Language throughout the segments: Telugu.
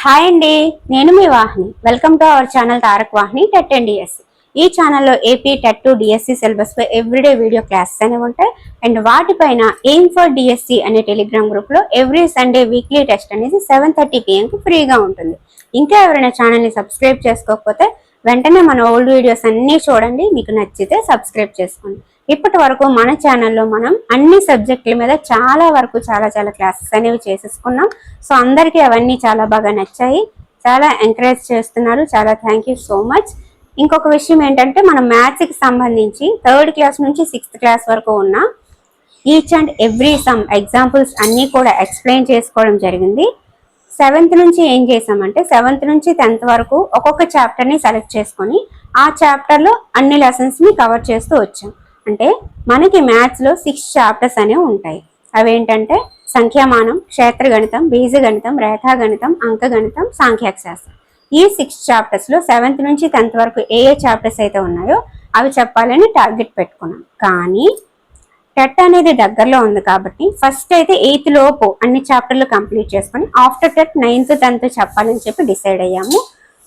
హాయ్ అండి నేను మీ Vahini. Welcome to our channel Tarak Vahini TET and DSC ఈ ఛానల్లో AP TET to DSC syllabus pi everyday video classes అనేవి ఉంటాయి. అండ్ వాటిపైన ఎయిమ్ ఫర్ డిఎస్సి అనే టెలిగ్రామ్ గ్రూప్లో ఎవ్రీ సండే వీక్లీ టెస్ట్ అనేది సెవెన్ థర్టీ కి ఫ్రీగా ఉంటుంది. ఇంకా ఎవరైనా ఛానల్ని సబ్స్క్రైబ్ చేసుకోకపోతే వెంటనే మన ఓల్డ్ వీడియోస్ అన్నీ చూడండి. మీకు నచ్చితే సబ్స్క్రైబ్ చేసుకోండి. ఇప్పటి వరకు మన ఛానల్లో మనం అన్ని సబ్జెక్టుల మీద చాలా వరకు చాలా చాలా క్లాసెస్ అనేవి చేసేసుకున్నాం. సో అందరికీ అవన్నీ చాలా బాగా నచ్చాయి. చాలా ఎంకరేజ్ చేస్తున్నారు. చాలా థ్యాంక్ యూ సో మచ్ ఇంకొక విషయం ఏంటంటే మనం మ్యాథ్స్కి సంబంధించి థర్డ్ క్లాస్ నుంచి సిక్స్త్ క్లాస్ వరకు ఉన్న each and every sum examples అన్నీ కూడా ఎక్స్ప్లెయిన్ చేసుకోవడం జరిగింది. సెవెంత్ నుంచి ఏం చేసామంటే సెవెంత్ నుంచి టెన్త్ వరకు ఒక్కొక్క చాప్టర్ని సెలెక్ట్ చేసుకొని ఆ చాప్టర్లో అన్ని లెసన్స్ని కవర్ చేస్తూ వచ్చాం. అంటే మనకి మ్యాథ్స్లో సిక్స్ చాప్టర్స్ అనేవి ఉంటాయి. అవేంటంటే సంఖ్యామానం క్షేత్రగణితం బీజగణితం రేఖాగణితం అంకగణితం సాంఖ్యాశాస్త్రం ఈ సిక్స్ చాప్టర్స్లో సెవెంత్ నుంచి టెన్త్ వరకు ఏ ఏ చాప్టర్స్ అయితే ఉన్నాయో అవి చెప్పాలని టార్గెట్ పెట్టుకున్నాం. కానీ టెట్ అనేది దగ్గరలో ఉంది కాబట్టి ఫస్ట్ అయితే ఎయిత్ లోపు అన్ని చాప్టర్లు కంప్లీట్ చేసుకొని ఆఫ్టర్ టెట్ నైన్త్ టెన్త్ చెప్పాలని చెప్పి డిసైడ్ అయ్యాము.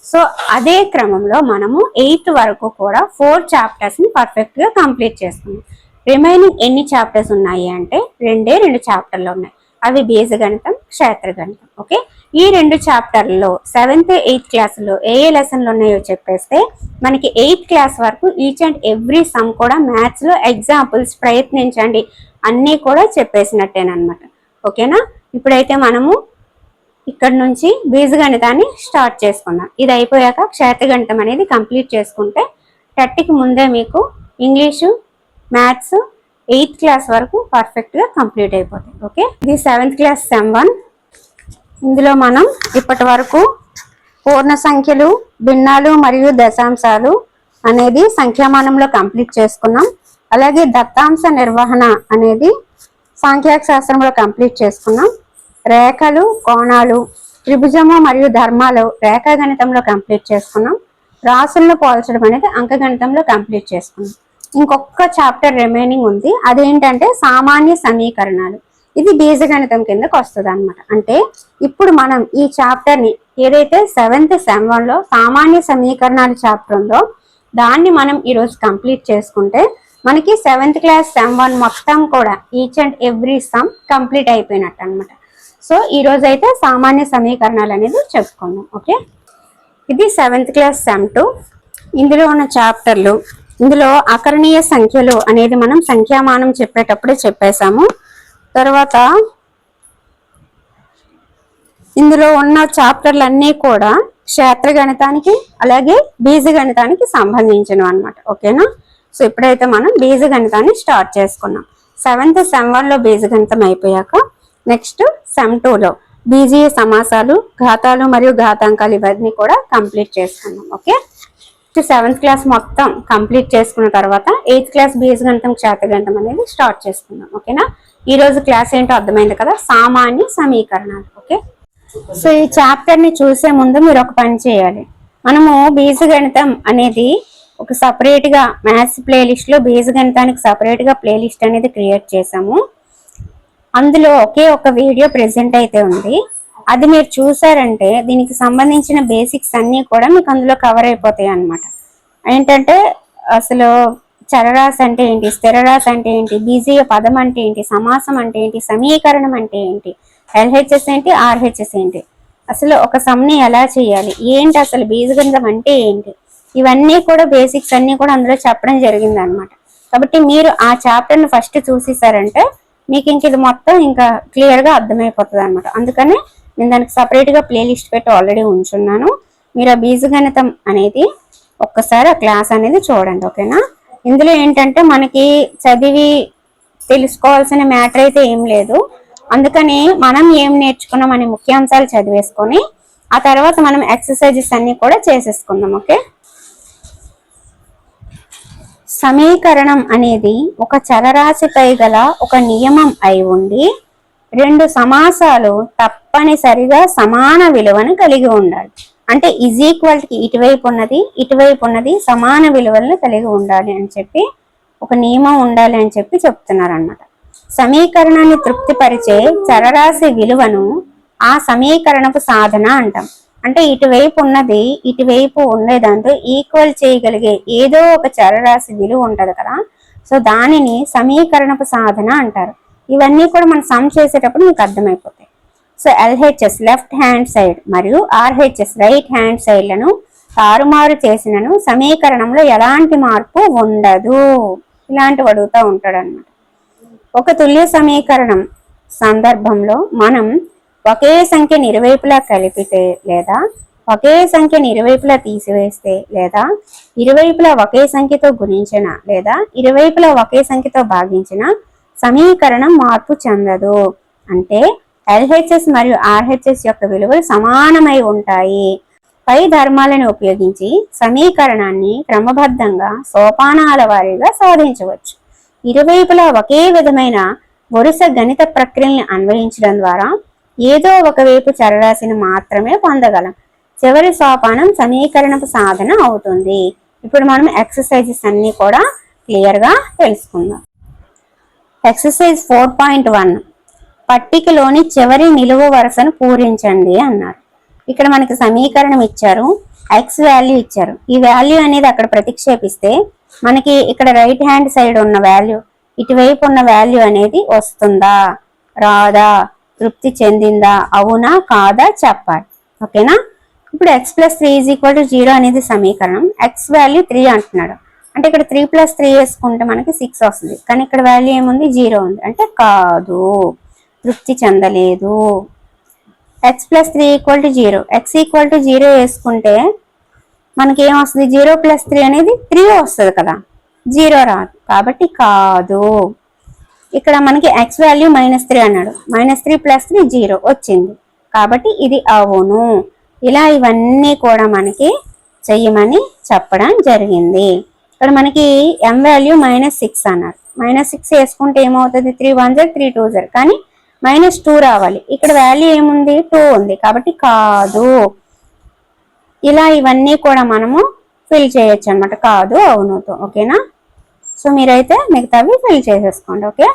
సో అదే క్రమంలో మనము ఎయిత్ వరకు కూడా ఫోర్ చాప్టర్స్ని పర్ఫెక్ట్గా కంప్లీట్ చేసుకున్నాం రిమైనింగ్ ఎన్ని చాప్టర్స్ ఉన్నాయి అంటే రెండే రెండు చాప్టర్లు ఉన్నాయి. అవి బీజు గణితం క్షేత్ర గణితం ఓకే? ఈ రెండు చాప్టర్లలో సెవెంత్ ఎయిత్ క్లాసులో ఏ ఏ లెసన్లు ఉన్నాయో చెప్పేస్తే మనకి ఎయిత్ క్లాస్ వరకు ఈచ్ అండ్ ఎవ్రీ సమ్ కూడా మ్యాథ్స్లో ఎగ్జాంపుల్స్ ప్రయత్నించండి. అన్నీ కూడా చెప్పేసినట్టేనమాట ఓకేనా? ఇప్పుడైతే మనము ఇక్కడ నుంచి బీజగణితాన్ని స్టార్ట్ చేసుకుందాం. ఇది అయిపోయాక క్షేత్రగణితం అనేది కంప్లీట్ చేసుకుంటే థర్టీకి ముందే మీకు ఇంగ్లీషు మ్యాథ్స్ ఎయిత్ క్లాస్ వరకు పర్ఫెక్ట్గా కంప్లీట్ అయిపోతాయి. ఓకే? ఇది సెవెంత్ క్లాస్ సెమ్ వన్. ఇందులో మనం ఇప్పటి వరకు పూర్ణ సంఖ్యలు భిన్నాలు మరియు దశాంశాలు అనేది సంఖ్యామానంలో కంప్లీట్ చేసుకున్నాం. అలాగే దత్తాంశ నిర్వహణ అనేది సాంఖ్యాక శాస్త్రంలో కంప్లీట్ చేసుకున్నాం. రేఖలు కోణాలు త్రిభుజము మరియు ధర్మాలు రేఖాగణితంలో కంప్లీట్ చేసుకున్నాం. రాసులను పోల్చడం అనేది అంకగణితంలో కంప్లీట్ చేసుకున్నాం. ఇంకొక చాప్టర్ రిమైనింగ్ ఉంది. అదేంటంటే సామాన్య సమీకరణాలు. ఇది బీజగణితం కిందకు వస్తుంది అనమాట అంటే ఇప్పుడు మనం ఈ చాప్టర్ని ఏదైతే సెవెంత్ సెమ్ వన్లో సామాన్య సమీకరణాలు చాప్టర్ ఉందో దాన్ని మనం ఈరోజు కంప్లీట్ చేసుకుంటే మనకి సెవెంత్ క్లాస్ సెమ్ వన్ మొత్తం కూడా each and every sum complete అయిపోయినట్టు అనమాట సో ఈరోజు అయితే సామాన్య సమీకరణాలు అనేది చెప్పుకున్నాం ఓకే? ఇది సెవెంత్ క్లాస్ సెమ్ టూ. ఇందులో ఉన్న చాప్టర్లు ఇందులో అకరణీయ సంఖ్యలు అనేది మనం సంఖ్యామానం చెప్పేటప్పుడే చెప్పేశాము. తర్వాత ఇందులో ఉన్న చాప్టర్లు అన్నీ కూడా క్షేత్ర గణితానికి అలాగే బీజ గణితానికి సంబంధించినవి అనమాట ఓకేనా? సో ఇప్పుడైతే మనం బీజ గణితాన్ని స్టార్ట్ చేసుకున్నాం. సెవెంత్ సెవెన్ వన్లో బీజ గణితం అయిపోయాక నెక్స్ట్ సెమ్ టూలో. బీజీయ సమాసాలు ఘాతాలు మరియు ఘాతాంకాలు ఇవన్నీ కూడా కంప్లీట్ చేసుకున్నాం ఓకే? సెవెంత్ క్లాస్ మొత్తం కంప్లీట్ చేసుకున్న తర్వాత ఎయిత్ క్లాస్ బీజ గణితం క్షేత్ర గణితం అనేది స్టార్ట్ చేసుకుందాం ఓకేనా? ఈ రోజు క్లాస్ ఏంటో అర్థమైంది కదా? సామాన్య సమీకరణాలు ఓకే? సో ఈ చాప్టర్ని చూసే ముందు మీరు ఒక పని చేయాలి. మనము బీజగణితం అనేది ఒక సపరేట్గా మ్యాథ్స్ ప్లేలిస్ట్లో బీజగణితానికి సపరేట్గా ప్లేలిస్ట్ అనేది క్రియేట్ చేసాము. అందులో ఒకే ఒక వీడియో ప్రెసెంట్ అయితే ఉంది. అది మీరు చూసారంటే దీనికి సంబంధించిన బేసిక్స్ అన్నీ కూడా మీకు అందులో కవర్ అయిపోతాయి అన్నమాట. ఏంటంటే అసలు చరరాశి అంటే ఏంటి? స్థిరరాశి అంటే ఏంటి? బీజీయ పదం అంటే ఏంటి? సమాసం అంటే ఏంటి? సమీకరణం అంటే ఏంటి? ఎల్హెచ్ఎస్ ఏంటి? ఆర్హెచ్ఎస్ ఏంటి? అసలు ఒక సమ్ని ఎలా చేయాలి? ఏంటి అసలు బీజగంధం అంటే ఏంటి? ఇవన్నీ కూడా బేసిక్స్ అన్నీ కూడా అందులో చెప్పడం జరిగింది అనమాట కాబట్టి మీరు ఆ చాప్టర్ని ఫస్ట్ చూసేసారంటే మీకు ఇంక ఇది మొత్తం ఇంకా క్లియర్గా అర్థమైపోతుంది అనమాట అందుకని నేను దానికి సపరేట్గా ప్లేలిస్ట్ పెట్టి ఆల్రెడీ ఉంచున్నాను. మీరు ఆ బీజగణితం అనేది ఒక్కసారి ఆ క్లాస్ అనేది చూడండి ఓకేనా ఇందులో ఏంటంటే మనకి చదివి తెలుసుకోవాల్సిన మ్యాటర్ అయితే ఏం లేదు. అందుకని మనం ఏం నేర్చుకున్నాం అనే ముఖ్యాంశాలు చదివేసుకొని ఆ తర్వాత మనం ఎక్సర్సైజెస్ అన్నీ కూడా చేసేసుకుందాం ఓకే సమీకరణం అనేది ఒక చరరాశిపై గల ఒక నియమం అయి ఉండి రెండు సమాసాలు తప్పనిసరిగా సమాన విలువను కలిగి ఉండాలి. అంటే ఈజ్ ఈక్వల్కి ఇటువైపు ఉన్నది ఇటువైపు ఉన్నది సమాన విలువలను కలిగి ఉండాలి అని చెప్పి ఒక నియమం ఉండాలి అని చెప్పి చెప్తున్నారు అన్నమాట సమీకరణాన్ని తృప్తిపరిచే చరరాశి విలువను ఆ సమీకరణపు సాధన అంటాం. అంటే ఇటువైపు ఉన్నది ఇటువైపు ఉండేదాంతో ఈక్వల్ చేయగలిగే ఏదో ఒక చరరాశి విలువ ఉంటది కదా. సో దానిని సమీకరణపు సాధన అంటారు. ఇవన్నీ కూడా మనం సమ్ చేసేటప్పుడు మీకు అర్థమైపోతాయి. So LHS left hand side మరియు ఆర్హెచ్ఎస్ రైట్ హ్యాండ్ సైడ్లను తారుమారు చేసినను సమీకరణంలో ఎలాంటి మార్పు ఉండదు. ఇలాంటివి అడుగుతూ ఉంటాడు అనమాట ఒక తుల్య సమీకరణం సందర్భంలో మనం ఒకే సంఖ్యను ఇరువైపులా కలిపితే లేదా ఒకే సంఖ్యను ఇరువైపులా తీసివేస్తే లేదా ఇరువైపులా ఒకే సంఖ్యతో గుణించిన లేదా ఇరువైపులా ఒకే సంఖ్యతో భాగించిన సమీకరణం మార్పు చెందదు. అంటే ఎల్హెచ్ఎస్ మరియు ఆర్హెచ్ఎస్ యొక్క విలువలు సమానమై ఉంటాయి. పై ధర్మాలను ఉపయోగించి సమీకరణాన్ని క్రమబద్ధంగా సోపానాల వారీగా సాధించవచ్చు. ఇరువైపులా ఒకే విధమైన వరుస గణిత ప్రక్రియల్ని అన్వయించడం ద్వారా ఏదో ఒకవైపు చరరాశిని మాత్రమే పొందగలం. చివరి సోపానం సమీకరణపు సాధన అవుతుంది. ఇప్పుడు మనం ఎక్సర్సైజెస్ అన్ని కూడా క్లియర్గా తెలుసుకుందాం. ఎక్సర్సైజ్ ఫోర్ పాయింట్ వన్ పట్టికలోని చివరి నిలువు వరుసను పూరించండి అన్నారు. ఇక్కడ మనకి సమీకరణం ఇచ్చారు ఎక్స్ వాల్యూ ఇచ్చారు. ఈ వాల్యూ అనేది అక్కడ ప్రతిక్షేపిస్తే మనకి ఇక్కడ రైట్ హ్యాండ్ సైడ్ ఉన్న వాల్యూ ఇటువైపు ఉన్న వాల్యూ అనేది వస్తుందా? రాదా? తృప్తి చెందిందా? అవునా? కాదా? చెప్పాలి. ఓకేనా? ఇప్పుడు X plus three is equal to zero అనేది సమీకరణం. ఎక్స్ వాల్యూ త్రీ అంటున్నాడు. అంటే ఇక్కడ త్రీ ప్లస్ త్రీ వేసుకుంటే మనకి సిక్స్ వస్తుంది. కానీ ఇక్కడ వాల్యూ ఏముంది? జీరో ఉంది. అంటే కాదు. తృప్తి చెందలేదు. X plus three equal to zero X equal to zero వేసుకుంటే మనకి ఏం వస్తుంది? జీరో ప్లస్ త్రీ అనేది త్రీ వస్తుంది కదా. జీరో రాదు. కాబట్టి కాదు. ఇక్కడ మనకి ఎక్స్ వాల్యూ మైనస్ త్రీ అన్నాడు. Minus three plus three zero వచ్చింది. కాబట్టి ఇది అవును. ఇలా ఇవన్నీ కూడా మనకి చెయ్యమని చెప్పడం జరిగింది. ఇక్కడ మనకి ఎం వాల్యూ మైనస్ సిక్స్ అన్నారు. మైనస్ సిక్స్ వేసుకుంటే ఏమవుతుంది? త్రీ వన్ జర్ త్రీ టూ జర్ కానీ మైనస్ టూ రావాలి. ఇక్కడ వాల్యూ ఏముంది? టూ ఉంది. కాబట్టి కాదు. ఇలా ఇవన్నీ కూడా మనము ఫిల్ చేయొచ్చు అనమాట కాదు అవునుతో ఓకేనా? సో మీరైతే మిగతావి ఫిల్ చేసేసుకోండి ఓకే?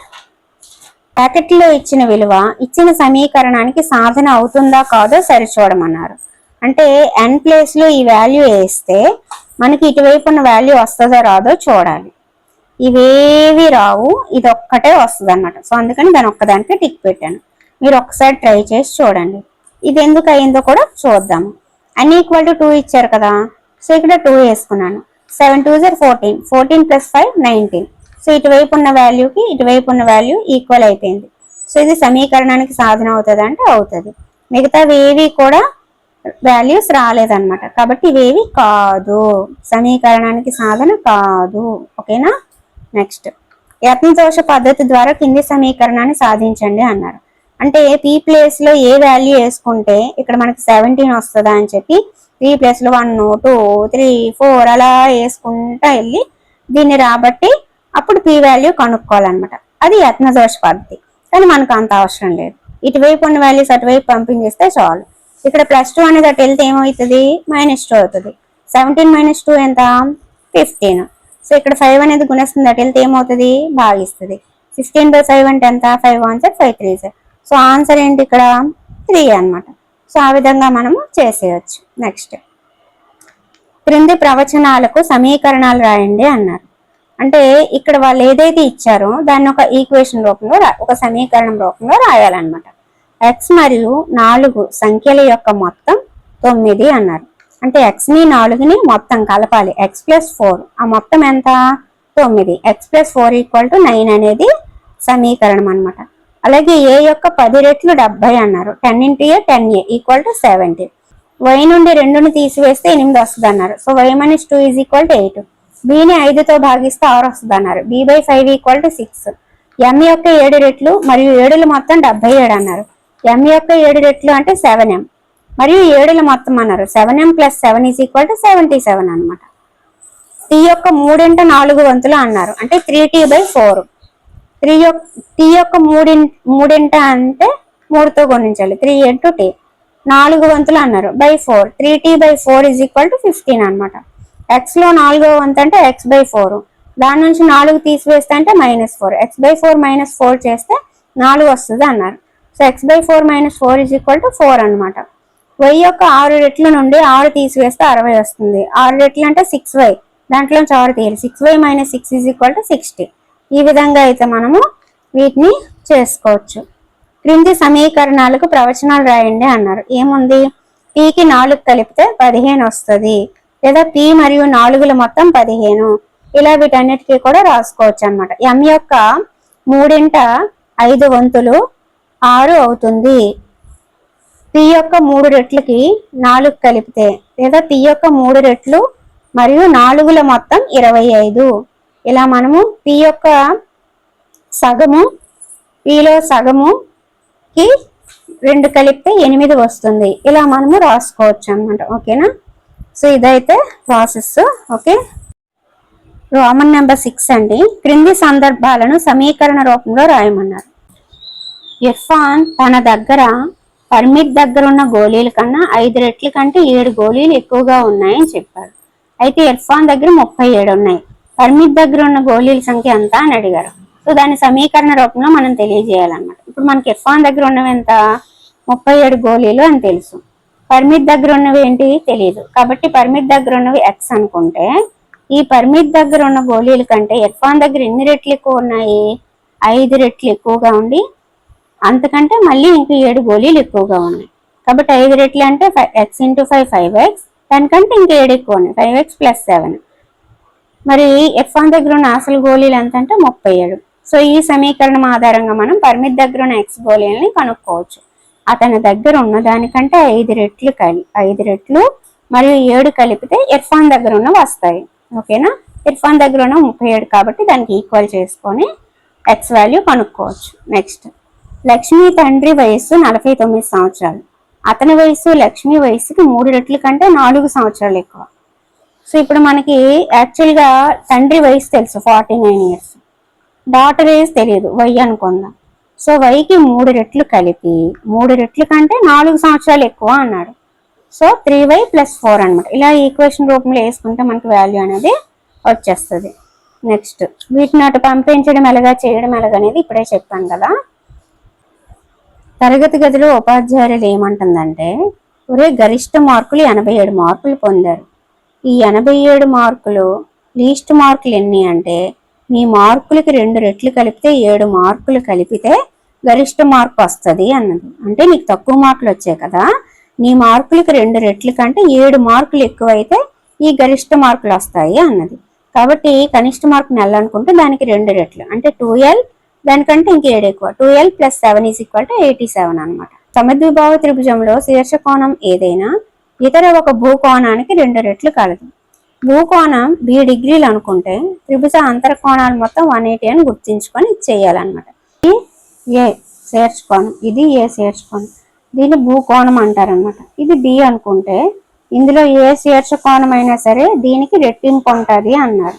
ప్యాకెట్లో ఇచ్చిన విలువ ఇచ్చిన సమీకరణానికి సాధన అవుతుందా కాదో సరిచూడమన్నారు. అంటే ఎన్ ప్లేస్లో ఈ వాల్యూ వేస్తే మనకి ఇటువైపు ఉన్న వాల్యూ వస్తుందో రాదో చూడాలి. ఇవేవి రావు ఇది ఒక్కటే వస్తుంది అనమాట సో అందుకని దాని ఒక్కదానికి టిక్ పెట్టాను. మీరు ఒక్కసారి ట్రై చేసి చూడండి. ఇది ఎందుకు అయిందో కూడా చూద్దాము. అన్ ఈక్వల్ టు టూ ఇచ్చారు కదా. సో ఇక్కడ టూ వేసుకున్నాను. Seven two జర్ fourteen fourteen plus five nineteen so ఇటువైపు ఉన్న వాల్యూకి ఇటువైపు ఉన్న వాల్యూ ఈక్వల్ అయిపోయింది. సో ఇది సమీకరణానికి సాధన అవుతుంది అంటే అవుతుంది. మిగతావి ఏవి కూడా వాల్యూస్ రాలేదన్నమాట. కాబట్టి ఇవేవి కాదు. సమీకరణానికి సాధన కాదు. ఓకేనా? నెక్స్ట్ యత్నదోష పద్ధతి ద్వారా కింది సమీకరణాన్ని సాధించండి అన్నారు. అంటే పీ ప్లేస్లో ఏ వాల్యూ వేసుకుంటే ఇక్కడ మనకి సెవెంటీన్ వస్తుందా అని చెప్పి త్రీ ప్లేస్లో వన్ టూ త్రీ ఫోర్ అలా వేసుకుంటా వెళ్ళి దీన్ని రాబట్టి అప్పుడు పీ వాల్యూ కనుక్కోవాలన్నమాట. అది యత్నదోష పద్ధతి. కానీ మనకు అంత అవసరం లేదు. ఇటువైపు ఉన్న వాల్యూస్ అటువైపు పంపించేస్తే చాలు. ఇక్కడ ప్లస్ టూ అనేది అటు వెళ్తే ఏమవుతుంది? మైనస్ టూ అవుతుంది. సెవెంటీన్ మైనస్ టూ ఎంత? ఫిఫ్టీన్ సో ఇక్కడ ఫైవ్ అనేది గుణిస్తుంది. అటు వెళ్తే ఏమవుతుంది? భాగిస్తుంది. సిక్స్టీన్ బై ఫైవ్ అంటే ఎంత? Five one sir five three sir so answer ఏంటి ఇక్కడ? త్రీ అన్నమాట. సో ఆ విధంగా మనము చేసేయచ్చు. నెక్స్ట్ క్రింది ప్రవచనాలకు సమీకరణాలు రాయండి అన్నారు. అంటే ఇక్కడ వాళ్ళు ఏదైతే ఇచ్చారో దాన్ని ఒక ఈక్వేషన్ రూపంలో ఒక సమీకరణం రూపంలో రాయాలన్నమాట. ఎక్స్ మరియు నాలుగు సంఖ్యల యొక్క మొత్తం తొమ్మిది అన్నారు. అంటే ఎక్స్ని నాలుగుని మొత్తం కలపాలి. ఎక్స్ ప్లస్ ఫోర్ ఆ మొత్తం ఎంత? తొమ్మిది. X plus four equal to nine అనేది సమీకరణం అన్నమాట. అలాగే ఏ యొక్క పది రెట్లు డెబ్బై అన్నారు. Ten into A ten A equal to seventy Y నుండి రెండుని తీసివేస్తే ఎనిమిది వస్తుంది అన్నారు so Y minus two is equal to eight బిని ఐదుతో భాగిస్తే ఆరు వస్తుంది అన్నారు B by five equal to six M యొక్క ఏడు రెట్లు మరియు ఏడులు మొత్తం డెబ్బై ఏడు అన్నారు. ఎం యొక్క ఏడు రెట్లు అంటే సెవెన్ ఎం మరియు ఏడుల మొత్తం అన్నారు. Seven M plus seven is equal to seventy seven అనమాట టీ యొక్క మూడింట నాలుగు వంతులు అన్నారు. అంటే three T by four three యొక్క టీ యొక్క మూడి మూడింట అంటే మూడుతో గుణించాలి. Three into T. నాలుగు వంతులు అన్నారు. By four. Three T by four is equal to fifteen అనమాట ఎక్స్లో నాలుగో వంతు అంటే ఎక్స్ బై ఫోర్. దాని నుంచి నాలుగు తీసివేస్తే అంటే minus four. X by four minus four చేస్తే నాలుగు వస్తుంది అన్నారు. So X by four minus four is equal to four అనమాట వై యొక్క ఆరు రెట్ల నుండి ఆరు తీసివేస్తే అరవై వస్తుంది. ఆరు రెట్లు అంటే సిక్స్ వై. దాంట్లో నుంచి ఆరు తీయాలి. Six Y minus six is equal to sixty. ఈ విధంగా అయితే మనము వీటిని చేసుకోవచ్చు. క్రింది సమీకరణాలకు ప్రవచనాలు రాయండి అన్నారు. ఏముంది? పీకి నాలుగు కలిపితే పదిహేను వస్తుంది. లేదా పి మరియు నాలుగుల మొత్తం పదిహేను. ఇలా వీటన్నిటికీ కూడా రాసుకోవచ్చు అనమాట ఎం యొక్క మూడింట ఐదు వంతులు ఆరు అవుతుంది. పి యొక్క మూడు రెట్లకి నాలుగు కలిపితే లేదా పి యొక్క మూడు రెట్లు మరియు నాలుగుల మొత్తం ఇరవై ఐదు. ఇలా మనము పి యొక్క సగము పిలో సగముకి రెండు కలిపితే ఎనిమిది వస్తుంది. ఇలా మనము రాసుకోవచ్చు అనమాట ఓకేనా? సో ఇదైతే process. Okay? Roman number six అండి. క్రింది సందర్భాలను సమీకరణ రూపంలో రాయమన్నారు. ఇర్ఫాన్ తన దగ్గర పర్మిట్ దగ్గర ఉన్న గోళీల కన్నా ఐదు రెట్ల కంటే ఏడు గోళీలు ఎక్కువగా ఉన్నాయని చెప్పారు. అయితే ఇర్ఫాన్ దగ్గర ముప్పై ఏడు ఉన్నాయి. పర్మిట్ దగ్గర ఉన్న గోళీల సంఖ్య ఎంత అని అడిగారు. సో దాని సమీకరణ రూపంలో మనం తెలియజేయాలన్నమాట. ఇప్పుడు మనకి ఇర్ఫాన్ దగ్గర ఉన్నవి ఎంత? ముప్పై ఏడు గోళీలు అని తెలుసు. పర్మిట్ దగ్గర ఉన్నవి ఏంటి? తెలియదు కాబట్టి పర్మిట్ దగ్గర ఉన్నవి ఎక్స్ అనుకుంటే ఈ పర్మిట్ దగ్గర ఉన్న గోళీల కంటే ఇర్ఫాన్ దగ్గర ఎన్ని రెట్లు ఎక్కువ ఉన్నాయి? ఐదు రెట్లు ఎక్కువగా ఉండి అంతకంటే మళ్ళీ ఇంక ఏడు గోళీలు ఎక్కువగా ఉన్నాయి. కాబట్టి ఐదు రెట్లు అంటే five X into five five X దానికంటే ఇంక ఏడు ఎక్కువ ఉన్నాయి. Five X plus seven. మరి ఎఫ్ వన్ దగ్గర ఉన్న అసలు గోళీలు ఎంత అంటే ముప్పై ఏడు. సో ఈ సమీకరణం ఆధారంగా మనం పరిమితి దగ్గర ఉన్న ఎక్స్ గోళీలని కనుక్కోవచ్చు. అతని దగ్గర ఉన్న దానికంటే ఐదు రెట్లు కలి ఐదు రెట్లు మరియు ఏడు కలిపితే ఇర్ఫాన్ దగ్గర ఉన్న వస్తాయి. ఓకేనా? ఇర్ఫాన్ దగ్గర ఉన్న ముప్పై ఏడు కాబట్టి దానికి ఈక్వల్ చేసుకొని ఎక్స్ వాల్యూ కనుక్కోవచ్చు. నెక్స్ట్ లక్ష్మి తండ్రి వయస్సు నలభై తొమ్మిది సంవత్సరాలు. అతని వయసు లక్ష్మి వయస్సుకి మూడు రెట్ల కంటే నాలుగు సంవత్సరాలు ఎక్కువ. సో ఇప్పుడు మనకి యాక్చువల్గా తండ్రి వయసు తెలుసు forty nine years daughter age తెలియదు వై అనుకుందాం. సో వైకి మూడు రెట్లు కలిపి మూడు రెట్లు కంటే నాలుగు సంవత్సరాలు ఎక్కువ అన్నాడు. So three Y plus four అనమాట ఇలా ఈక్వేషన్ రూపంలో వేసుకుంటే మనకి వాల్యూ అనేది వచ్చేస్తుంది. నెక్స్ట్ వీటిని అటు పంపించడం ఎలాగా చేయడం ఎలాగా అనేది ఇప్పుడే చెప్పాను కదా. తరగతి గదిలో ఉపాధ్యాయులు ఏమంటుందంటే ఒరే గరిష్ట మార్కులు ఎనభై ఏడు మార్కులు పొందారు. ఈ ఎనభై ఏడు మార్కులు లీస్ట్ మార్కులు ఎన్ని అంటే మీ మార్కులకి రెండు రెట్లు కలిపితే ఏడు మార్కులు కలిపితే గరిష్ట మార్కు వస్తుంది అన్నది. అంటే నీకు తక్కువ మార్కులు వచ్చాయి కదా నీ మార్కులకి రెండు రెట్లు కంటే ఏడు మార్కులు ఎక్కువైతే ఈ గరిష్ట మార్కులు వస్తాయి అన్నది. కాబట్టి కనిష్ట మార్కు నెలనుకుంటే దానికి రెండు రెట్లు. అంటే టూ ఎల్ దానికంటే ఇంకేడు ఎక్కువ. Two L plus seven is equal to eighty seven అనమాట సమద్విభావ త్రిభుజంలో శీర్షకోణం ఏదైనా ఇతర ఒక భూకోణానికి రెండు రెట్లు కలదు. భూకోణం బి డిగ్రీలు అనుకుంటే త్రిభుజ అంతర్కోణాలు మొత్తం వన్ ఎయిటీ అని గుర్తించుకొని చేయాలన్నమాట. ఏ చేర్చుకోణం ఇది ఏ చేర్చుకోణం దీన్ని భూకోణం అంటారనమాట ఇది బి అనుకుంటే ఇందులో ఏ శీర్షకోణం అయినా సరే దీనికి రెట్టింపు ఉంటుంది అన్నారు.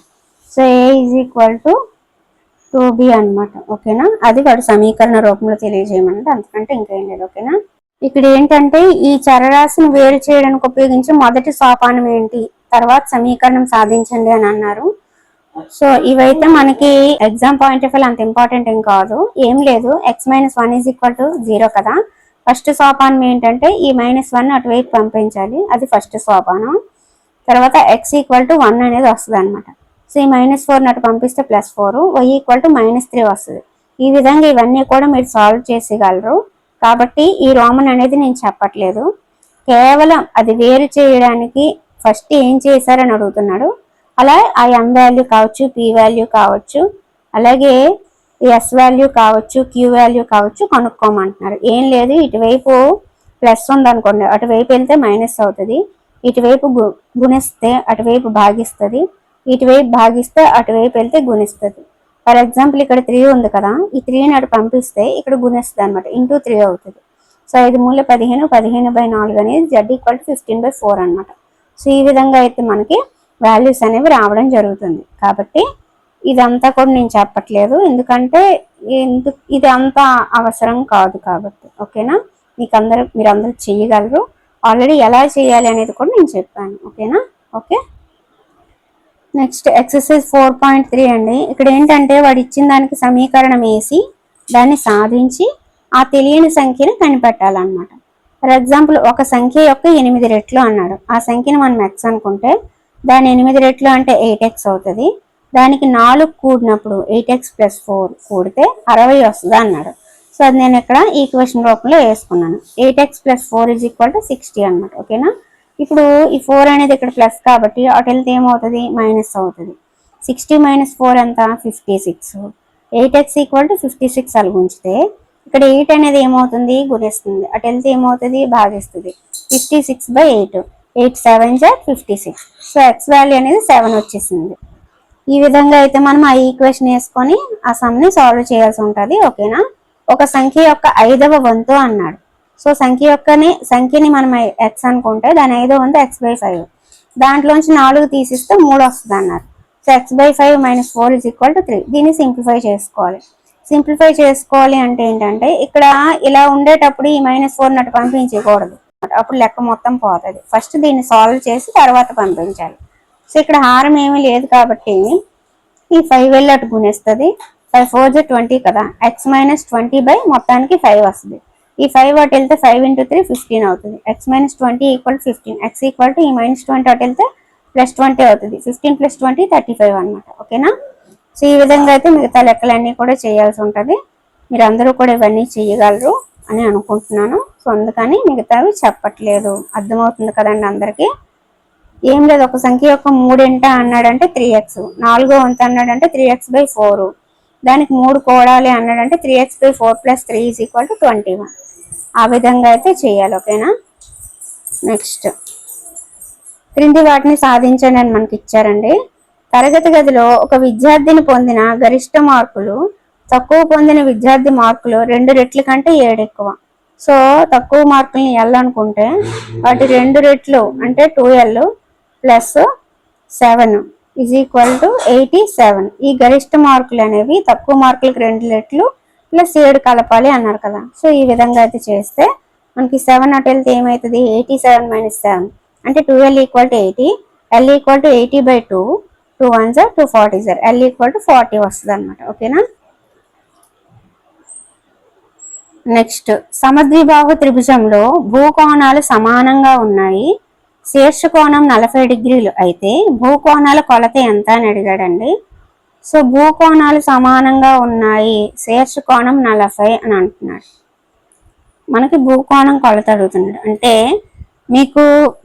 So A is equal to two B అనమాట ఓకేనా అది వాడు సమీకరణ రూపంలో తెలియజేయమంటే అంతకంటే ఇంకేం లేదు. ఓకేనా ఇక్కడ ఏంటంటే ఈ చరరాశిని వేరు చేయడానికి ఉపయోగించే మొదటి సోపానం ఏంటి? తర్వాత సమీకరణం సాధించండి అని అన్నారు. సో ఇవైతే మనకి ఎగ్జామ్ పాయింట్ ఆఫ్ వ్యూ అంత ఇంపార్టెంట్ ఏం కాదు. ఏం లేదు. X minus one is equal to zero కదా. ఫస్ట్ సోపానం ఏంటంటే ఈ మైనస్ వన్ అటువైపు పంపించాలి. అది ఫస్ట్ సోపానం. తర్వాత ఎక్స్ ఈక్వల్ టు వన్ అనేది వస్తుంది అనమాట సో ఈ మైనస్ ఫోర్ అటు పంపిస్తే plus four Y equal to minus three వస్తుంది. ఈ విధంగా ఇవన్నీ కూడా మీరు సాల్వ్ చేసేయగలరు. కాబట్టి ఈ రోమన్ అనేది నేను చెప్పట్లేదు. కేవలం అది వేరు చేయడానికి ఫస్ట్ ఏం చేశారని అడుగుతున్నాడు. అలా ఆ ఎం వాల్యూ కావచ్చు పి వాల్యూ కావచ్చు అలాగే ఎస్ వాల్యూ కావచ్చు క్యూ వాల్యూ కావచ్చు కనుక్కోమంటున్నారు. ఏం లేదు ఇటువైపు ప్లస్ ఉందనుకోండి అటువైపు వెళ్తే మైనస్ అవుతుంది. ఇటువైపు గుణిస్తే అటువైపు భాగిస్తుంది. ఇటువైపు భాగిస్తే అటువైపు వెళ్తే గుణిస్తుంది. ఫర్ ఎగ్జాంపుల్ ఇక్కడ త్రీ ఉంది కదా ఈ త్రీని అటు పంపిస్తే ఇక్కడ గుణిస్తుంది అనమాట ఇంటూ త్రీ అవుతుంది. సో ఐదు మూల పదిహేను పదిహేను బై నాలుగు అనేది Z equal to fifteen by four అనమాట సో ఈ విధంగా అయితే మనకి వాల్యూస్ అనేవి రావడం జరుగుతుంది. కాబట్టి ఇదంతా కూడా నేను చెప్పట్లేదు. ఎందుకంటే ఎందుకు ఇది అంత అవసరం కాదు కాబట్టి. ఓకేనా? మీకు అందరు మీరు అందరూ చేయగలరు. ఆల్రెడీ ఎలా చేయాలి అనేది కూడా నేను చెప్పాను. ఓకేనా? Okay? Next exercise four point three అండి. ఇక్కడ ఏంటంటే వాడు ఇచ్చిన దానికి సమీకరణం వేసి దాన్ని సాధించి ఆ తెలియని సంఖ్యను కనిపెట్టాలన్నమాట. ఫర్ ఎగ్జాంపుల్ ఒక సంఖ్య యొక్క ఎనిమిది రెట్లు అన్నాడు. ఆ సంఖ్యను మనం ఎక్స్ అనుకుంటే దాని ఎనిమిది రెట్లు అంటే ఎయిట్ ఎక్స్ అవుతుంది. దానికి నాలుగు కూడినప్పుడు ఎయిట్ ఎక్స్ ప్లస్ ఫోర్ కూడితే అరవై వస్తుంది అన్నాడు. సో అది నేను ఇక్కడ ఈక్వేషన్ రూపంలో వేసుకున్నాను. Eight X plus four is equal to sixty అనమాట ఓకేనా? ఇప్పుడు ఈ ఫోర్ అనేది ఇక్కడ ప్లస్ కాబట్టి అటు వెళ్తే ఏమవుతుంది? మైనస్ అవుతుంది. సిక్స్టీ మైనస్ ఫోర్ ఎంత? Fifty six eight X equal to fifty six అలా ఉంచితే ఇక్కడ ఎయిట్ అనేది ఏమవుతుంది? గుణిస్తుంది అటు వెళ్తే ఏమవుతుంది? భాగిస్తుంది. Fifty six by eight eight seven జా fifty six so X value అనేది సెవెన్ వచ్చేసింది. ఈ విధంగా అయితే మనం ఆ ఈక్వేషన్ వేసుకొని ఆ సమ్ని సాల్వ్ చేయాల్సి ఉంటుంది. ఓకేనా ఒక సంఖ్య యొక్క ఐదవ వంతు అన్నాడు. సో సంఖ్య యొక్కని సంఖ్యని మనం ఎక్స్ అనుకుంటే దాని ఐదో వంతు ఎక్స్ బై ఫైవ్ దాంట్లోంచి నాలుగు తీసిస్తే మూడు వస్తుంది అన్నారు. So X by five minus four is equal to three దీన్ని సింప్లిఫై చేసుకోవాలి. సింప్లిఫై చేసుకోవాలి అంటే ఏంటంటే ఇక్కడ ఇలా ఉండేటప్పుడు ఈ మైనస్ ఫోర్ నటు పంపించకూడదు. అప్పుడు లెక్క మొత్తం పోతుంది. ఫస్ట్ దీన్ని సాల్వ్ చేసి తర్వాత పంపించాలి. సో ఇక్కడ హారం ఏమీ లేదు కాబట్టి ఈ ఫైవ్ వెళ్ళి అటు గుణిస్తుంది. ఫైవ్ ఫోర్ జీ ట్వంటీ కదా. ఎక్స్ మైనస్ ట్వంటీ బై మొత్తానికి ఫైవ్ వస్తుంది. ఈ ఫైవ్ e అటు వెళ్తే ఫైవ్ ఇంటూ త్రీ ఫిఫ్టీన్ అవుతుంది. X minus twenty equal fifteen X equal to ఈ మైనస్ ట్వంటీ అటు వెళ్తే ప్లస్ ట్వంటీ అవుతుంది. Fifteen plus twenty thirty five అనమాట ఓకేనా సో ఈ విధంగా అయితే మిగతా లెక్కలన్నీ కూడా చేయాల్సి ఉంటుంది. మీరు అందరూ కూడా ఇవన్నీ చేయగలరు అని అనుకుంటున్నాను. సో అందుకని మిగతావి చెప్పట్లేదు. అర్థమవుతుంది కదండి అందరికీ? ఏం లేదు ఒక సంఖ్య యొక్క మూడింట అన్నాడంటే త్రీ ఎక్స్ నాలుగో వంతు అన్నాడంటే త్రీ ఎక్స్ బై ఫోర్ దానికి మూడు కోడాలి అన్నాడంటే three X by four plus three is equal to twenty one ఆ విధంగా అయితే చేయాలి ఓకేనా నెక్స్ట్ క్రింది వాటిని సాధించండి అని మనకి ఇచ్చారండి. తరగతి గదిలో ఒక విద్యార్థిని పొందిన గరిష్ట మార్కులు తక్కువ పొందిన విద్యార్థి మార్కులు రెండు రెట్ల కంటే ఏడు ఎక్కువ. సో తక్కువ మార్కుల్ని ఎల్ అనుకుంటే వాటి రెండు రెట్లు అంటే two L plus seven is equal to eighty seven ఈ గరిష్ట మార్కులు అనేవి తక్కువ మార్కులకు రెండు రెట్లు ప్లస్ ఏడు కలపాలి అన్నారు కదా. సో ఈ విధంగా అయితే చేస్తే మనకి సెవెన్ అటు వెళ్తే ఏమవుతుంది ఎయిటీ సెవెన్ మైనస్ సెవెన్ అంటే twelve equal to eighty L equal to eighty by two two one jar two forty జార్ ఎల్ ఈక్వల్ టు ఫార్టీ వస్తుంది అనమాట ఓకేనా నెక్స్ట్ సమద్విబాహు త్రిభుజంలో భూకోణాలు సమానంగా ఉన్నాయి. శీర్షకోణం నలభై డిగ్రీలు. అయితే భూకోణాల కొలత ఎంత అని అడిగాడండి? సో భూకోణాలు సమానంగా ఉన్నాయి. శీర్షకోణం నలభై అని అంటున్నాడు. మనకి భూకోణం కొలత అడుగుతున్నాడు. అంటే మీకు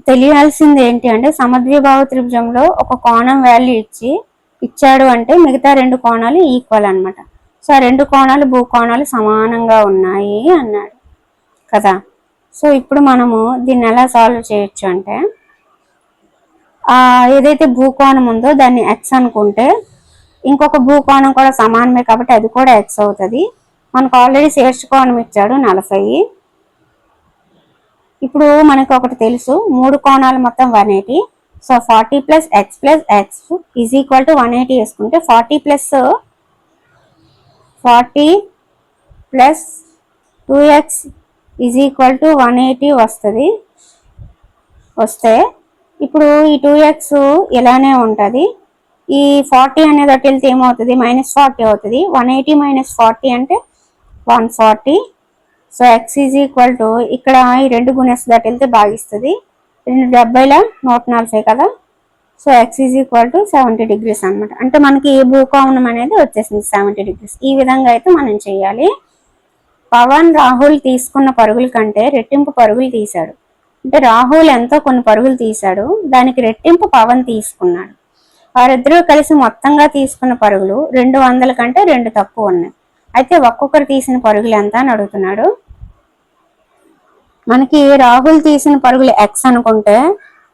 తెలియాల్సింది ఏంటి అంటే సమద్విభావ త్రిభుజంలో ఒక కోణం వాల్యూ ఇచ్చి ఇచ్చాడు అంటే మిగతా రెండు కోణాలు ఈక్వల్ అనమాట సో ఆ రెండు కోణాలు భూకోణాలు సమానంగా ఉన్నాయి అన్నాడు. కదా? సో ఇప్పుడు మనము దీన్ని ఎలా సాల్వ్ చేయొచ్చు అంటే ఏదైతే భూకోణం ఉందో దాన్ని ఎక్స్ అనుకుంటే ఇంకొక భూకోణం కూడా సమానమే కాబట్టి అది కూడా ఎక్స్ అవుతుంది. మనకు ఆల్రెడీ శీర్ష కోణం ఇచ్చాడు నలభై. ఇప్పుడు మనకు ఒకటి తెలుసు. మూడు కోణాలు మొత్తం one eighty. So forty plus x plus x is equal to one eighty వేసుకుంటే forty plus forty plus two x is equal to one eighty వస్తుంది. వస్తే ఇప్పుడు ఈ టూ ఎక్స్ ఇలానే ఉంటుంది. ఈ ఫార్టీ అనేది అటు వెళ్తే ఏమవుతుంది? మైనస్ ఫార్టీ అవుతుంది. వన్ ఎయిటీ మైనస్ ఫార్టీ అంటే one forty. So x is equal to ఇక్కడ ఈ రెండు గుణేస్ దాటి వెళ్తే భాగిస్తుంది. రెండు డెబ్బైల నూట నలభై కదా? So x is equal to seventy degrees అనమాట అంటే మనకి భూకోణం అనేది వచ్చేసింది సెవెంటీ డిగ్రీస్ ఈ విధంగా అయితే మనం చేయాలి. పవన్ రాహుల్ తీసుకున్న పరుగుల కంటే రెట్టింపు పరుగులు తీశాడు. అంటే రాహుల్ ఎంతో కొన్ని పరుగులు తీశాడు. దానికి రెట్టింపు పవన్ తీసుకున్నాడు. వారిద్దరూ కలిసి మొత్తంగా తీసుకున్న పరుగులు రెండు వందల కంటే రెండు తక్కువ ఉన్నాయి. అయితే ఒక్కొక్కరు తీసిన పరుగులు ఎంత అని అడుగుతున్నాడు. మనకి రాహుల్ తీసిన పరుగులు ఎక్స్ అనుకుంటే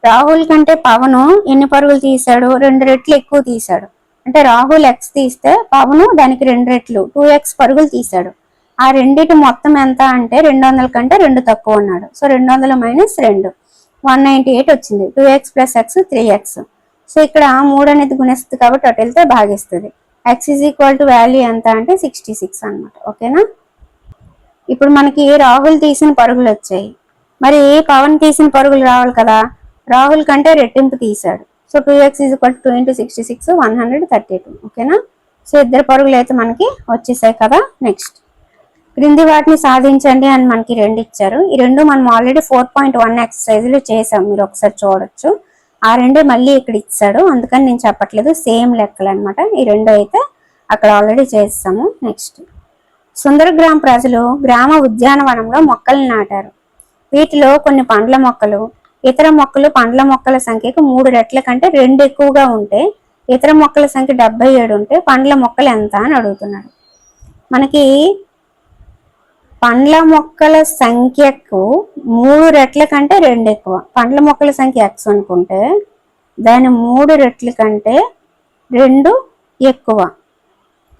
రాహుల్ కంటే పవన్ ఎన్ని పరుగులు తీశాడు? రెండు రెట్లు ఎక్కువ తీశాడు. అంటే రాహుల్ ఎక్స్ తీస్తే పవన్ దానికి రెండు రెట్లు టూ ఎక్స్ పరుగులు తీశాడు. ఆ రెండిటి మొత్తం ఎంత అంటే రెండు వందల కంటే రెండు తక్కువ ఉన్నాడు సో రెండు వందల మైనస్ రెండు వన్ నైన్టీ ఎయిట్ వచ్చింది. Two x plus x three x so ఇక్కడ మూడు అనేది గుణిస్తుంది కాబట్టి అటు వెళ్తే భాగిస్తుంది. X is equal to value ఎంత అంటే సిక్స్టీ సిక్స్ అనమాట ఓకేనా? ఇప్పుడు మనకి రాహుల్ తీసిన పరుగులు వచ్చాయి? మరి పవన్ తీసిన పరుగులు రావాలి కదా? రాహుల్ కంటే రెట్టింపు తీశాడు. So two x is equal to into sixty six one hundred thirty two ఓకేనా? సో ఇద్దరు పరుగులు అయితే మనకి వచ్చేసాయి కదా నెక్స్ట్ క్రింది వాటిని సాధించండి అని మనకి రెండు ఇచ్చారు. ఈ రెండు మనం ఆల్రెడీ ఫోర్ పాయింట్ వన్ ఎక్సర్సైజ్లు చేసాం. మీరు ఒకసారి చూడొచ్చు. ఆ రెండే మళ్ళీ ఇక్కడ ఇచ్చాడు. అందుకని నేను చెప్పట్లేదు. సేమ్ లెక్కలు అనమాట ఈ రెండు అయితే అక్కడ ఆల్రెడీ చేస్తాము. నెక్స్ట్ సుందరగ్రామ ప్రజలు గ్రామ ఉద్యానవనంలో మొక్కలు నాటారు. వీటిలో కొన్ని పండ్ల మొక్కలు ఇతర మొక్కలు పండ్ల మొక్కల సంఖ్యకు మూడు రెట్ల కంటే రెండు ఎక్కువగా ఉంటే ఇతర మొక్కల సంఖ్య డెబ్బై ఏడు ఉంటే పండ్ల మొక్కలు ఎంత అని అడుగుతున్నాడు. మనకి పండ్ల మొక్కల సంఖ్యకు మూడు రెట్ల కంటే రెండు ఎక్కువ. పండ్ల మొక్కల సంఖ్య ఎక్స్ అనుకుంటే దాని మూడు రెట్ల కంటే రెండు ఎక్కువ.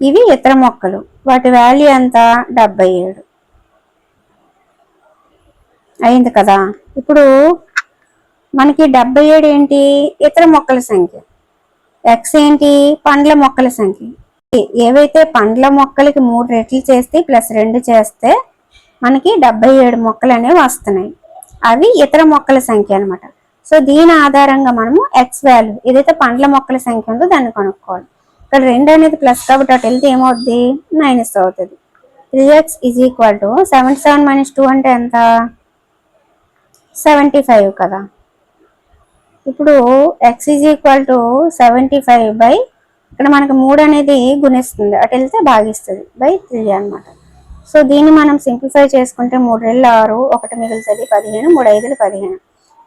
ఇవి ఇతర మొక్కలు. వాటి వాల్యూ ఎంత? డెబ్బై ఏడు. అయింది కదా? ఇప్పుడు మనకి డెబ్బై ఏడు ఏంటి? ఇతర మొక్కల సంఖ్య. ఎక్స్ ఏంటి? పండ్ల మొక్కల సంఖ్య. ఏవైతే పండ్ల మొక్కలకి మూడు రెట్లు చేస్తే ప్లస్ రెండు చేస్తే మనకి డెబ్బై ఏడు మొక్కలు అనేవి వస్తున్నాయి. అవి ఇతర మొక్కల సంఖ్య అనమాట సో దీని ఆధారంగా మనము ఎక్స్ వాల్యూ ఏదైతే పండ్ల మొక్కల సంఖ్య ఉందో దాన్ని కనుక్కోవాలి. ఇక్కడ రెండు అనేది ప్లస్ కాబట్టి అటు వెళ్తే ఏమవుద్ది? మైనస్ అవుతుంది. Three x is equal to seventy seven minus two అంటే ఎంత? సెవెంటీ ఫైవ్ కదా. ఇప్పుడు x is equal to seventy five by ఇక్కడ మనకి మూడు అనేది గుణిస్తుంది. అటు వెళ్తే భాగిస్తుంది. బై త్రీ అనమాట సో దీన్ని మనం సింప్లిఫై చేసుకుంటే మూడు రెళ్ళు ఆరు ఒకటి మిగులుతుంది పదిహేను మూడు ఐదులు పదిహేను.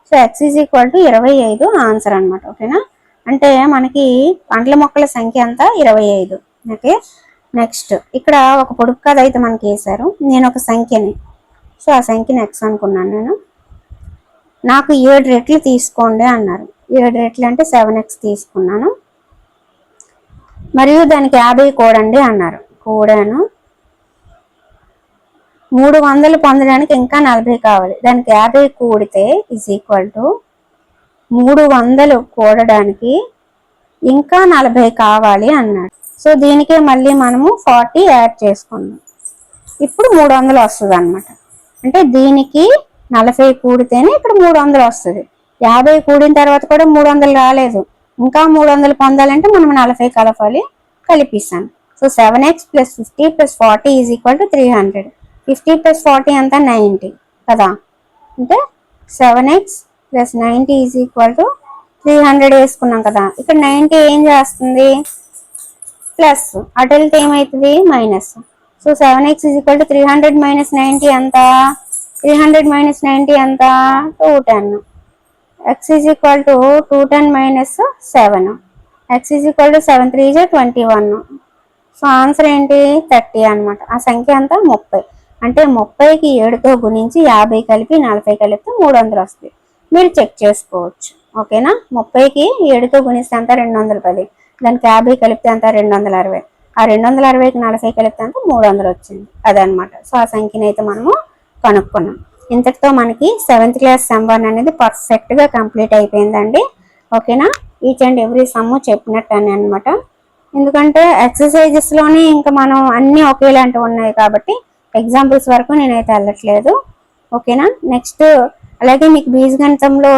So x is equal to ఇరవై ఐదు ఆన్సర్ అనమాట ఓకేనా అంటే మనకి పండ్ల మొక్కల సంఖ్య అంతా ఇరవై ఐదు. ఓకే నెక్స్ట్ ఇక్కడ ఒక పొడుపు కథ అయితే మనకి వేశారు. నేను ఒక సంఖ్యని. సో ఆ సంఖ్యని ఎక్స్ అనుకున్నాను నేను. నాకు ఏడు రెట్లు తీసుకోండి అన్నారు. ఏడు రెట్లు అంటే సెవెన్ ఎక్స్ తీసుకున్నాను. మరియు దానికి యాభై కూడండి అన్నారు. కూడాను. మూడు వందలు పొందడానికి ఇంకా నలభై కావాలి. దానికి యాభై కూడితే ఇజ్ ఈక్వల్ టు మూడు వందలు కూడడానికి ఇంకా నలభై కావాలి అన్నాడు. సో దీనికే మళ్ళీ మనము ఫార్టీ యాడ్ చేసుకుందాం ఇప్పుడు మూడు వందలు వస్తుంది అనమాట అంటే దీనికి నలభై కూడితేనే ఇక్కడ మూడు వందలు వస్తుంది. యాభై కూడిన తర్వాత కూడా మూడు వందలు రాలేదు. ఇంకా మూడు వందలు పొందాలంటే మనం నలభై కలపాలి కలిపిస్తాను so seven x plus fifty plus forty is equal to three hundred fifty plus forty అంతా నైంటీ కదా? అంటే seven x plus ninety is equal to three hundred వేసుకున్నాం కదా? ఇక్కడ నైంటీ ఏం చేస్తుంది? ప్లస్ అటు వెళ్తే ఏమవుతుంది minus so seven x is equal to three hundred minus ninety ఎంత? త్రీ హండ్రెడ్ మైనస్ నైంటీ ఎంత? Two ten x is equal to two ten minus seven x is equal to seven three J twenty one so answer ఏంటి? థర్టీ అనమాట ఆ సంఖ్య అంతా ముప్పై. అంటే ముప్పైకి ఏడుతో గుణించి యాభై కలిపి నలభై కలిపితే మూడు వందలు వస్తుంది. మీరు చెక్ చేసుకోవచ్చు. ఓకేనా ముప్పైకి ఏడుతో గుణిస్తే అంతా రెండు వందల పది. దానికి యాభై కలిపితే అంతా రెండు వందల అరవై ఆ రెండు వందల అరవైకి నలభై కలిపితే అంతా మూడు వందలు వచ్చింది. అదనమాట సో ఆ సంఖ్యను అయితే మనము కనుక్కున్నాం. ఇంతటితో మనకి సెవెంత్ క్లాస్ సమ్ వన్ అనేది పర్ఫెక్ట్గా కంప్లీట్ అయిపోయిందండి. ఓకేనా? ఈచ్ అండ్ ఎవ్రీ సమ్ చెప్పినట్టు అని అనమాట ఎందుకంటే ఎక్సర్సైజెస్లోనే ఇంకా మనం అన్నీ ఒకేలాంటివి ఉన్నాయి కాబట్టి ఎగ్జాంపుల్స్ వరకు నేనైతే వెళ్ళట్లేదు. ఓకేనా? నెక్స్ట్ అలాగే మీకు బీజగణితంలో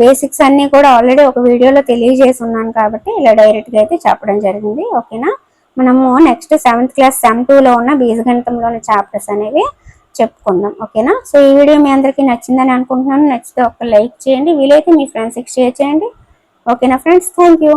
బేసిక్స్ అన్నీ కూడా ఆల్రెడీ ఒక వీడియోలో తెలియజేసి ఉన్నాను కాబట్టి ఇలా డైరెక్ట్గా అయితే చెప్పడం జరిగింది. ఓకేనా? మనము నెక్స్ట్ సెవెంత్ క్లాస్ సెమ్ టూలో ఉన్న బీజగణితంలోని చాప్టర్స్ అనేవి చెప్పుకుందాం ఓకేనా? సో ఈ వీడియో మీ అందరికీ నచ్చిందని అనుకుంటున్నాను. నచ్చితే ఒక లైక్ చేయండి. వీలైతే మీ ఫ్రెండ్స్కి షేర్ చేయండి. ఓకేనా ఫ్రెండ్స్? Thank you